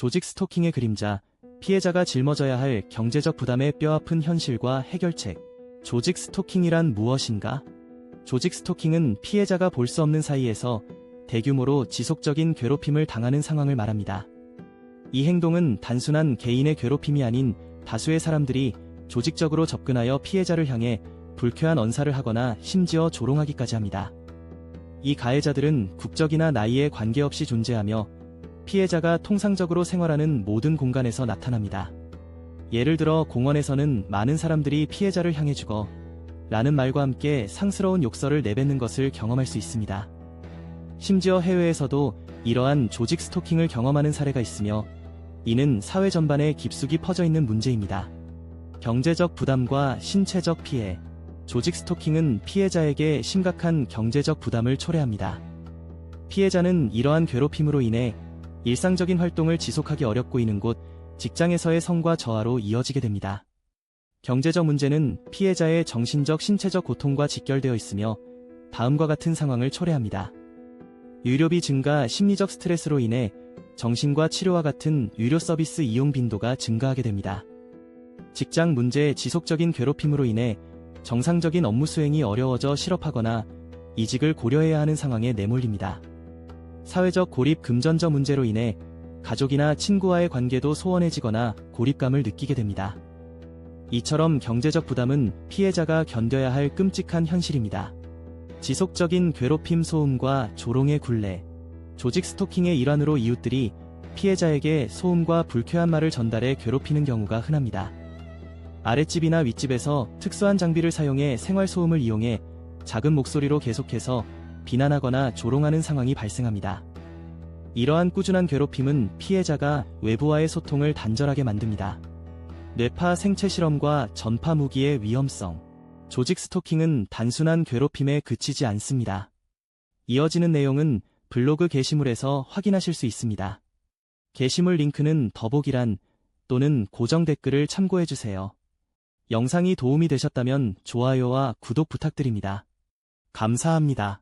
조직 스토킹의 그림자, 피해자가 짊어져야 할 경제적 부담의 뼈아픈 현실과 해결책. 조직 스토킹이란 무엇인가? 조직 스토킹은 피해자가 볼 수 없는 사이에서 대규모로 지속적인 괴롭힘을 당하는 상황을 말합니다. 이 행동은 단순한 개인의 괴롭힘이 아닌 다수의 사람들이 조직적으로 접근하여 피해자를 향해 불쾌한 언사를 하거나 심지어 조롱하기까지 합니다. 이 가해자들은 국적이나 나이에 관계없이 존재하며 피해자가 통상적으로 생활하는 모든 공간에서 나타납니다. 예를 들어 공원에서는 많은 사람들이 피해자를 향해 죽어 라는 말과 함께 상스러운 욕설을 내뱉는 것을 경험할 수 있습니다. 심지어 해외에서도 이러한 조직 스토킹을 경험하는 사례가 있으며 이는 사회 전반에 깊숙이 퍼져 있는 문제입니다. 경제적 부담과 신체적 피해. 조직 스토킹은 피해자에게 심각한 경제적 부담을 초래합니다. 피해자는 이러한 괴롭힘으로 인해 일상적인 활동을 지속하기 어렵고 있는 곳, 직장에서의 성과 저하로 이어지게 됩니다. 경제적 문제는 피해자의 정신적, 신체적 고통과 직결되어 있으며 다음과 같은 상황을 초래합니다. 유료비 증가, 심리적 스트레스로 인해 정신과 치료와 같은 의료 서비스 이용 빈도가 증가하게 됩니다. 직장 문제의 지속적인 괴롭힘으로 인해 정상적인 업무 수행이 어려워져 실업하거나 이직을 고려해야 하는 상황에 내몰립니다. 사회적 고립 금전적 문제로 인해 가족이나 친구와의 관계도 소원해지거나 고립감을 느끼게 됩니다. 이처럼 경제적 부담은 피해자가 견뎌야 할 끔찍한 현실입니다. 지속적인 괴롭힘 소음과 조롱의 굴레, 조직 스토킹의 일환으로 이웃들이 피해자에게 소음과 불쾌한 말을 전달해 괴롭히는 경우가 흔합니다. 아랫집이나 윗집에서 특수한 장비를 사용해 생활 소음을 이용해 작은 목소리로 계속해서 비난하거나 조롱하는 상황이 발생합니다. 이러한 꾸준한 괴롭힘은 피해자가 외부와의 소통을 단절하게 만듭니다. 뇌파 생체 실험과 전파 무기의 위험성. 조직 스토킹은 단순한 괴롭힘에 그치지 않습니다. 이어지는 내용은 블로그 게시물에서 확인하실 수 있습니다. 게시물 링크는 더보기란 또는 고정 댓글을 참고해주세요. 영상이 도움이 되셨다면 좋아요와 구독 부탁드립니다. 감사합니다.